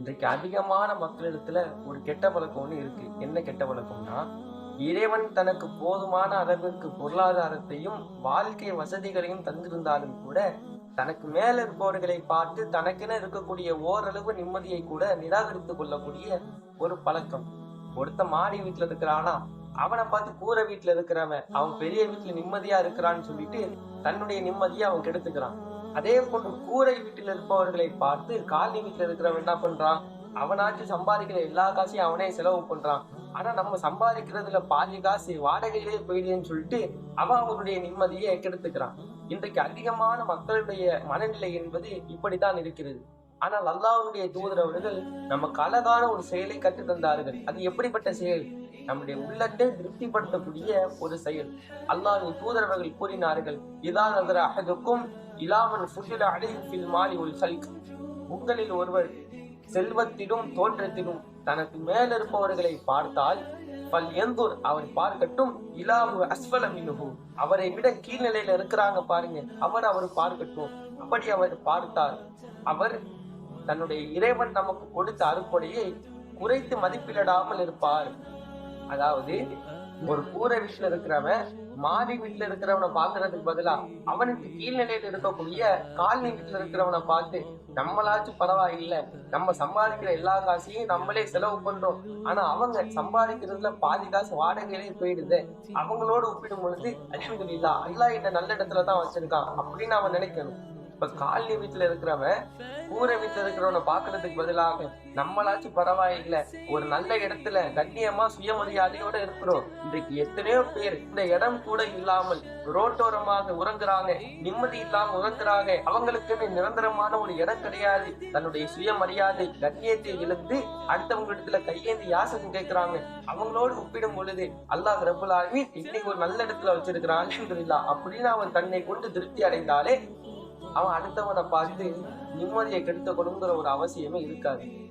இன்றைக்கு அதிகமான மக்களிடத்துல ஒரு கெட்ட பழக்கம் ஒண்ணு இருக்கு. என்ன கெட்ட பழக்கம்னா இறைவன் தனக்கு போதுமான அளவிற்கு பொருளாதாரத்தையும் வாழ்க்கை வசதிகளையும் தந்திருந்தாலும் கூட தனக்கு மேல இருப்பவர்களை பார்த்து தனக்கென இருக்கக்கூடிய ஓரளவு நிம்மதியை கூட நிராகரித்து கொள்ளக்கூடிய ஒரு பழக்கம். ஒருத்த மாடி வீட்டுல இருக்கிறானா அவனை பார்த்து கூரை வீட்டுல இருக்கிறவன் அவன் பெரிய வீட்டுல நிம்மதியா இருக்கிறான்னு சொல்லிட்டு தன்னுடைய நிம்மதியை அவன் கெடுத்துக்கிறான். அதே போன்று கூரை வீட்டில் இருப்பவர்களை பார்த்து காலி வீட்டில் இருக்கிறவன் என்ன பண்றான்? அவனாச்சும் சம்பாதிக்கிற எல்லா காசையும் அவனே செலவு பண்றான். ஆனா நம்ம சம்பாதிக்கிறதுல பாதி காசு வாடகையிலே போயிடுன்னு சொல்லிட்டு அவன் அவனுடைய நிம்மதியை கெடுத்துக்கிறான். இன்றைக்கு அதிகமான மக்களுடைய மனநிலை என்பது இப்படித்தான் இருக்கிறது. ஆனால் அல்லாவுடைய தூதர் அவர்கள் நமக்கு அழகான ஒரு செயலை கற்றுத் தந்தார்கள். அது எப்படிப்பட்ட செயல்? நம்முடைய உள்ளத்தை திருப்திப்படுத்தக்கூடிய ஒரு செயல். அல்லாஹ் தூதரவர்கள் கூறினார்கள் இதான் நகர அகதுக்கும் இலாமன் ஃபுஜில அடையில் மாறி ஒரு சல்க் உங்களில் ஒருவர் செல்வத்திலும் தோற்றத்திலும் தனக்கு மேலிருப்பவர்களை பார்த்தால் பல் எந்தூர் அவர் பார்க்கட்டும் இலாவு அஸ்வலம் மினுகு அவரை விட கீழ்நிலையில இருக்கிறாங்க பாருங்க அவர் அவர் பார்க்கட்டும். அப்படி அவர் பார்த்தார். அவர் தன்னுடைய இறைவன் நமக்கு கொடுத்த அறுப்படையை குறைத்து மதிப்பிடாமல் இருப்பார். அதாவது ஒரு கூரை வீட்டுல இருக்கிறவன் மாடி வீட்டுல இருக்கிறவனை பாக்குறதுக்கு பதிலா அவனுக்கு கீழ்நிலையில இருக்கக்கூடிய காலனி வீட்டுல இருக்கிறவனை பார்த்து நம்மளாச்சும் பரவாயில்லை நம்ம சம்பாதிக்கிற எல்லா காசையும் நம்மளே செலவு பண்றோம். ஆனா அவங்க சம்பாதிக்கிறதுல பாதி காசு வாடகையிலே போயிடுது. அவங்களோட ஒப்பிடும் பொழுது அல்ஹம்துலில்லா அல்லா என்ன நல்ல இடத்துலதான் வச்சிருக்கான் அப்படின்னு அவன் நினைக்கணும். இப்ப காலனி வீட்டுல இருக்கிறவன் கூரை வீட்டுல இருக்கிறவனை பாக்குறதுக்கு பதிலாக நம்மளாச்சும் பரவாயில்லை. ஒரு நல்ல இடத்துல கண்ணியமா சுயமரியாதையோட இருக்கிறோம். இன்றைக்கு எத்தனையோ பேர் இந்த இடம் கூட இல்லாமல் ரோட்டோரமாக உறங்குறாங்க நிம்மதி இல்லாம உறங்குறாங்க. அவங்களுக்குன்னு நிரந்தரமான ஒரு இடம் கிடையாது. தன்னுடைய சுயமரியாதை கண்ணியத்தை இழந்து அடுத்தவங்க இடத்துல கையேந்தி யாசகம் கேட்கிறாங்க. அவங்களோடு ஒப்பிடும் பொழுது அல்லாஹ் ரபுல் ஆலமீன் இன்னைக்கு ஒரு நல்ல இடத்துல வச்சிருக்கிறான் அப்படின்னு அவன் தன்னை கொண்டு திருப்தி அடைந்தாலே அவன் அடுத்தவனை பார்த்து நிம்மதியை கெடுத்துக்கணுங்கிற ஒரு அவசியமே இருக்காது.